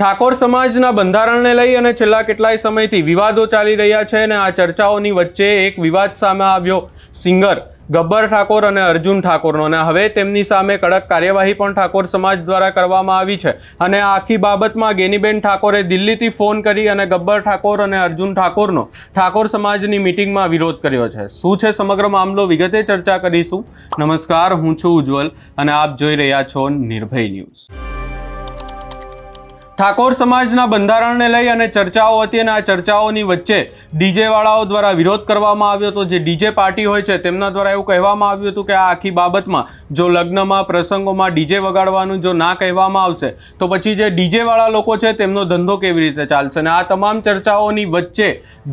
ઠાકોર સમાજના બંધારણને લઈ અને છેલ્લા કેટલાય સમયથી વિવાદો ચાલી રહ્યા છે અને આ ચર્ચાઓની વચ્ચે એક વિવાદ સામે આવ્યો. સિંગર ગબ્બર ઠાકોર અને અર્જુન ઠાકોરનો અને હવે તેમની સામે કડક કાર્યવાહી પણ ઠાકોર સમાજ દ્વારા કરવામાં આવી છે. અને આખી બાબતમાં ગેનીબેન ઠાકોરે દિલ્હીથી ફોન કરી અને ગબ્બર ઠાકોર અને અર્જુન ઠાકોરનો ઠાકોર સમાજની મિટિંગમાં વિરોધ કર્યો છે. શું છે સમગ્ર મામલો? વિગતે ચર્ચા કરીશું. નમસ્કાર, હું છું ઉજ્જવલ અને આપ જોઈ રહ્યા છો નિર્ભય ન્યૂઝ. ઠાકોર સમાજના બંધારણને લઈ અને ચર્ચાઓ હતી અને આ ચર્ચાઓની વચ્ચે ડીજે વાળાઓ દ્વારા વિરોધ કરવામાં આવ્યો હતો. જે ડીજે પાર્ટી હોય છે તેમના દ્વારા એવું કહેવામાં આવ્યું હતું કે આ આખી બાબતમાં જો લગ્નમાં, પ્રસંગોમાં ડીજે વગાડવાનું જો ના કહેવામાં આવશે, તો પછી જે ડીજે વાળા લોકો છે તેમનો ધંધો કેવી રીતે ચાલશે? અને આ તમામ ચર્ચાઓની વચ્ચે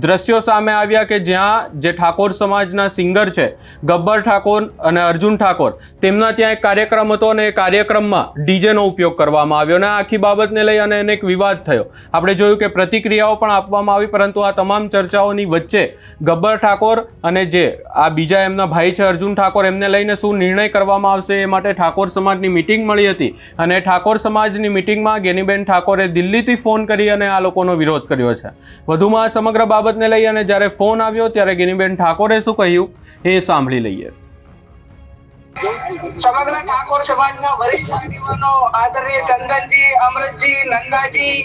દ્રશ્યો સામે આવ્યા કે જ્યાં જે ઠાકોર સમાજના સિંગર છે, ગબ્બર ઠાકોર અને અર્જુન ઠાકોર, તેમના ત્યાં એક કાર્યક્રમ હતો અને એ કાર્યક્રમમાં ડીજેનો ઉપયોગ કરવામાં આવ્યો. અને આખી બાબતને લઈ અને એને એક વિવાદ થયો. આપણે જોયું કે પ્રતિક્રિયાઓ પણ આપવામાં આવી, પરંતુ આ તમામ ચર્ચાઓની વચ્ચે ગબ્બર ઠાકોર અને જે આ બીજા એમના ભાઈ છે અર્જુન ઠાકોર, એમને લઈને શું નિર્ણય કરવામાં આવશે એ માટે ઠાકોર સમાજની મિટિંગ મળી હતી. અને ઠાકોર સમાજની મિટિંગમાં ગેનીબેન ઠાકોરે દિલ્હીથી ફોન કરી અને આ લોકોનો વિરોધ કર્યો છે. વધુમાં આ સમગ્ર બાબતને લઈ અને જ્યારે ફોન આવ્યો ત્યારે ગેનીબેન ઠાકોરે શું કહ્યું એ સાંભળી લઈએ. સમગ્ર ઠાકોર સમાજના વરિષ્ઠ આગેવાનો આદરણીય ચંદનજી અમૃતજી નંદાજી,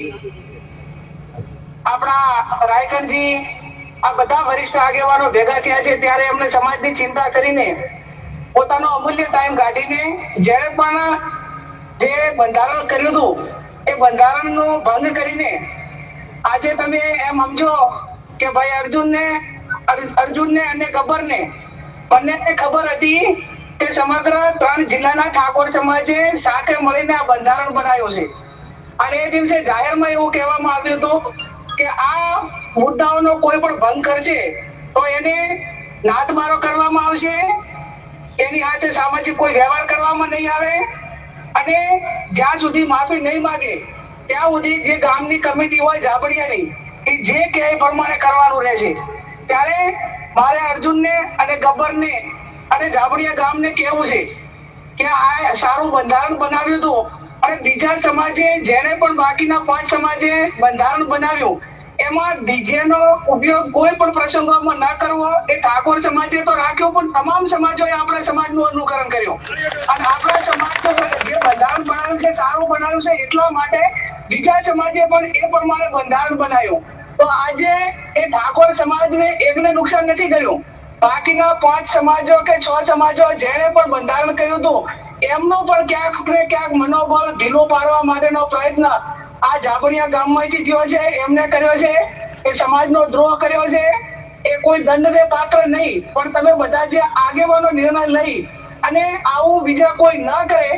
આપણા રાયકનજી આ બધા વરિષ્ઠ આગેવાનો ભેગા થયા છે. ત્યારે એમને સમાજની ચિંતા કરીને પોતાનો અમૂલ્ય ટાઈમ કાઢીને જ્યારે પણ જે બંધારણ કર્યું હતું, એ બંધારણનો ભંગ કરીને આજે તમે એમ સમજો કે ભાઈ અર્જુનને અર- અર્જુનને અને ગબ્બરને બંનેને ખબર હતી સમગ્ર ત્રણ જિલ્લાના ઠાકોર સમાજે સાથે મળીને આ બંધારણ બનાવ્યું છે. અને એ દિવસે જાહેરમાં એવું કહેવામાં આવ્યું હતું કે આ મુદ્દાઓનો કોઈ પણ ભંગ કરશે તો એને નાદમારો કરવામાં આવશે. એની સાથે સામાજિક કોઈ વ્યવહાર કરવામાં નહીં આવે. અને જ્યાં સુધી માફી નહીં માગે, ત્યાં સુધી જે ગામની કમિટી હોય ઝાબડિયાની, એ જે કહે પ્રમાણે કરવાનું રહેશે. ત્યારે મારે અર્જુનને અને ગબ્બરને અને ઝાબડિયા ગામને કહેવું છે કે આ સારું બંધારણ બનાવ્યું હતું. અને બીજા સમાજે જેને પણ બાકીના પાંચ સમાજે બંધારણ બનાવ્યું, એમાં ડીજે નો ઉપયોગ કોઈ પણ પ્રસંગોમાં ન કરવો. એ ઠાકોર સમાજે તો રાખ્યો, પણ તમામ સમાજોએ આપણા સમાજનું અનુકરણ કર્યું. અને આપણા સમાજ જે બંધારણ બનાવ્યું છે, સારું બનાવ્યું છે, એટલા માટે બીજા સમાજે પણ એ પ્રમાણે બંધારણ બનાવ્યું. તો આજે એ ઠાકોર સમાજને એકને નુકસાન નથી કર્યું બાકીના પાંચ સમાજો કે છ સમાજો જેને પણ બંધારણ કર્યું હતું, એમનો પણ ક્યાંક ને ક્યાંક મનોબળ ઢીલું પાડવા માટેનો પ્રયત્ન આ જાબડિયા ગામમાંથી થયો છે, એમને કર્યો છે, એ સમાજનો દ્રોહ કર્યો છે, એ કોઈ દંડને પાત્ર નહીં, પણ તમે બધા જે આગેવાનો નિર્ણય લઈ અને આવું બીજા કોઈ ન કરે,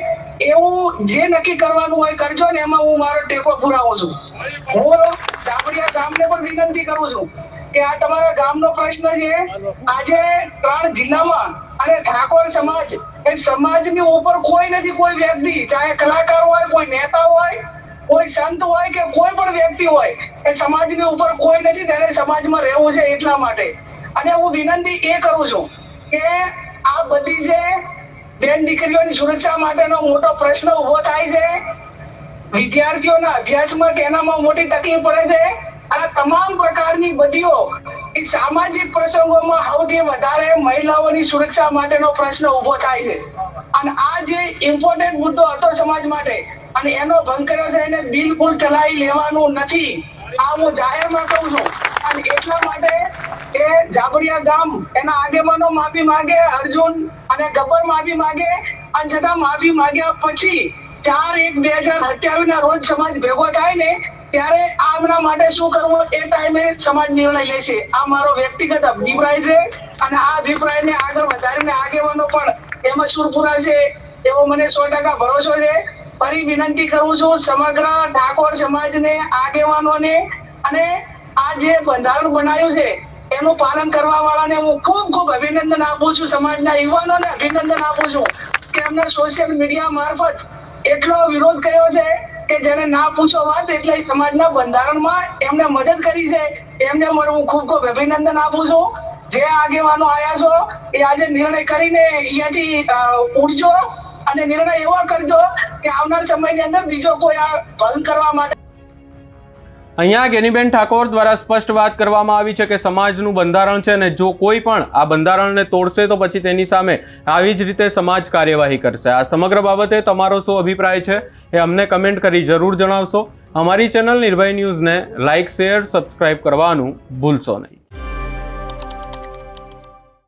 એવું જે નક્કી કરવાનું હોય કરજો ને, એમાં હું મારો ટેકો પુરાવું છું. હું જાબડિયા ગામને પણ વિનંતી કરું છું. કે આ તમારા ગામનો પ્રશ્ન છે. આજે ત્રણ જિલ્લામાં અને ઠાકોર સમાજ, એ સમાજની ઉપર કોઈ નથી, કોઈ વ્યક્તિ, ચાહે કલાકાર હોય, કોઈ નેતા હોય, કોઈ સંત હોય કે કોઈ પણ વ્યક્તિ હોય, એ સમાજની ઉપર કોઈ નથી તેને સમાજમાં રહેવું છે એટલા માટે. અને હું વિનંતી એ કરું છું કે આ બધી જે બેન દીકરીઓની સુરક્ષા માટેનો મોટો પ્રશ્ન ઊભો થાય છે. વિદ્યાર્થીઓના અભ્યાસમાં કે એનામાં મોટી તકલીફ પડે છે. અને તમામ પ્રકારની બદીઓ એ સામાજિક પ્રસંગોમાં સૌથી વધારે મહિલાઓની સુરક્ષા માટેનો પ્રશ્ન ઊભો થાય છે. અને આ જે ઇમ્પોર્ટન્ટ મુદ્દો હતો સમાજ માટે અને એનો ભંગ કર્યો છે એને બિલકુલ ચલાવી લેવાનું નથી. આ હું જાહેરમાં કહું છું. અને એટલા માટે એ જાબરિયા ગામ એના આગેવાનો માફી માંગે, અર્જુન અને ગબ્બર માફી માગે. અને છતાં માફી માંગ્યા પછી ચાર એક બે હજાર અઠ્યાવીસ ના રોજ સમાજ ભેગો થાય ને ત્યારે આમના માટે શું કરવું એ ટાઈમે સમાજ નિર્ણય લેશે આ મારો વ્યક્તિગત અભિપ્રાય છે અને આ અભિપ્રાયને આગળ વધારીને આગેવાનો પણ એમાં સુર પુરાશે એવો મને સો ટકા ભરોસો છે. ફરી વિનંતી કરું છું સમગ્ર ઠાકોર સમાજને, આગેવાનોને અને આ જે બંધારણ બનાવ્યું છે એનું પાલન કરવા વાળાને હું ખૂબ ખૂબ અભિનંદન આપું છું. સમાજના યુવાનોને અભિનંદન આપું છું. કે એમને સોશિયલ મીડિયા મારફત એટલો વિરોધ કર્યો છે કે જેને ના પૂછો વાત એટલે સમાજના બંધારણમાં એમને મદદ કરી છે. એમને મારું હું ખૂબ ખૂબ અભિનંદન આપું છું. જે આગેવાનો આયા છો, એ આજે નિર્ણય કરીને અહીંયાથી ઉઠજો અને નિર્ણય એવો કરજો કે આવનાર સમયની અંદર બીજો કોઈ આ ભંગ કરવા માટે અહીંયા ગેનીબેન ઠાકોર દ્વારા સ્પષ્ટ વાત કરવામાં આવી છે કે સમાજનું બંધારણ છે અને જો કોઈ પણ આ બંધારણને તોડશે તો પછી તેની સામે આવી જ રીતે સમાજ કાર્યવાહી કરશે. આ સમગ્ર બાબતે તમારો શું અભિપ્રાય છે એ અમને કમેન્ટ કરી જરૂર જણાવશો. અમારી ચેનલ નિર્ભય ન્યૂઝને લાઇક, શેર, સબસ્ક્રાઇબ કરવાનું ભૂલશો નહીં.